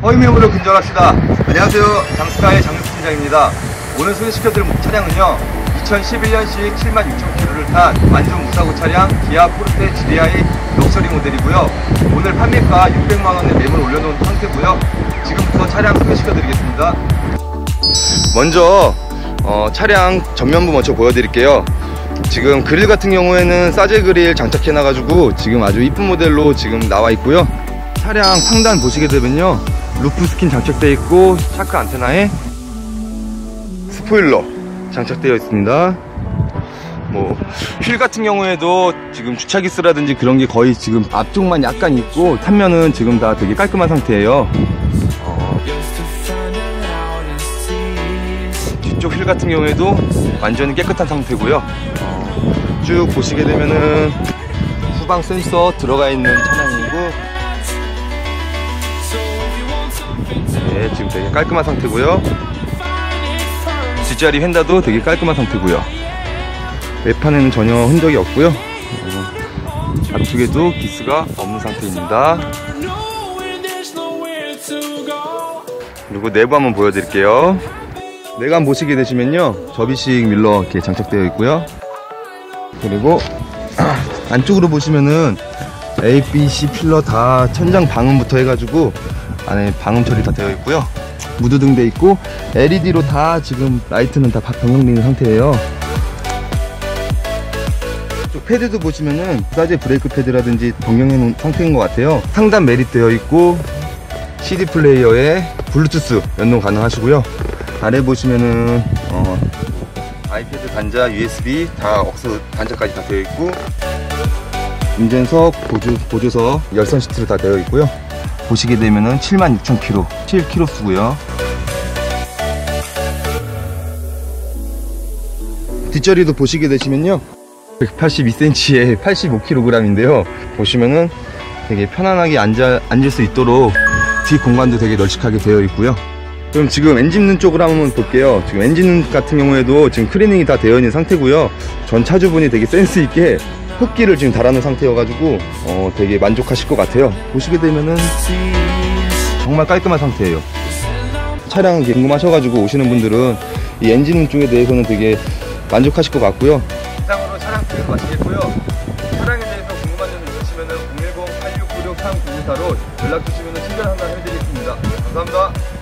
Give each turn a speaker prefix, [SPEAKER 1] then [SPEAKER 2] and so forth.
[SPEAKER 1] 허위매물을 근절합시다. 안녕하세요. 장스카의 장윤수 팀장입니다. 오늘 소개시켜드릴 차량은요. 2011년식 76,000km를 탄 완전 무사고 차량 기아 포르테 GDI 럭셔리 모델이고요. 오늘 판매가 600만원에 매물 올려놓은 상태고요. 지금부터 차량 소개시켜드리겠습니다. 먼저 어, 차량 전면부 먼저 보여드릴게요. 지금 그릴 같은 경우에는 사제 그릴 장착해놔가지고 지금 아주 이쁜 모델로 지금 나와 있고요. 차량 상단 보시게 되면요. 루프 스킨 장착되어 있고 샤크 안테나에 스포일러 장착되어 있습니다. 뭐 휠 같은 경우에도 지금 주차 기스라든지 그런 게 거의 지금 앞쪽만 약간 있고 탄면은 지금 다 되게 깔끔한 상태예요. 어, 뒤쪽 휠 같은 경우에도 완전히 깨끗한 상태고요. 어, 쭉 보시게 되면은 후방 센서 들어가 있는 차량 지금 되게 깔끔한 상태고요. 뒷자리 휀다도 되게 깔끔한 상태고요. 외판에는 전혀 흔적이 없고요. 어, 앞쪽에도 기스가 없는 상태입니다. 그리고 내부 한번 보여드릴게요. 내관 보시게 되시면요. 접이식 밀러 이렇게 장착되어 있고요. 그리고 안쪽으로 보시면은 A, B, C 필러 다 천장 방음부터 해가지고 안에 방음 처리 다 되어 있고요. 무드등 돼 있고 LED로 다 지금 라이트는 다 있는 상태예요. 쪽 패드도 보시면은 사제 브레이크 패드라든지 변경해 놓은 상태인 것 같아요. 상단 메릿 되어 있고 CD 플레이어에 블루투스 연동 가능하시고요. 아래 보시면은 어, 아이패드 단자, USB 다 억스 단자까지 다 되어 있고 운전석, 보조, 보조석, 열선 시트로 다 되어 있고요. 보시게 되면은 76,000km, 7km 쓰고요. 뒷자리도 보시게 되시면요. 182cm에 85kg인데요. 보시면은 되게 편안하게 앉아, 앉을 수 있도록 뒷 공간도 되게 널찍하게 되어 있고요. 그럼 지금 엔진룸 쪽으로 한번 볼게요. 지금 엔진룸 같은 경우에도 지금 클리닝이 다 되어 있는 상태고요. 전 차주분이 되게 센스 있게 흙기를 지금 달아놓은 상태여가지고 어, 되게 만족하실 것 같아요. 보시게 되면은 정말 깔끔한 상태예요. 차량 궁금하셔가지고 오시는 분들은 이 엔진룸 쪽에 대해서는 되게 만족하실 것 같고요. 이상으로 차량 구입 마치겠고요. 차량에 대해서 궁금한 점이 있으시면 010-8696-3994로 연락주시면 친절한 상담 해드리겠습니다. 감사합니다.